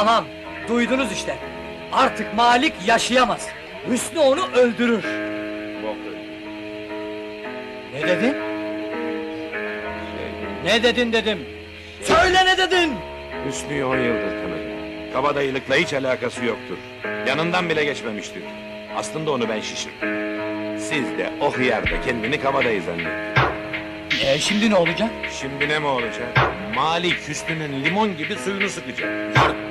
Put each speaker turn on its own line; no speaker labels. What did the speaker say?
Tamam, duydunuz işte. Artık Malik yaşayamaz. Hüsnü onu öldürür. Ne dedin? Ne dedin dedim. Söyle ne dedin?
Hüsnü'yü on yıldır tanırım. Kabadayılıkla hiç alakası yoktur. Yanından bile geçmemiştir. Aslında onu ben şişirdim. Siz de o hıyarda kendini kabadayı zannettin.
E şimdi ne olacak?
Şimdi ne mi olacak? Malik Hüsnü'nün limon gibi suyunu sıkacak. Yar-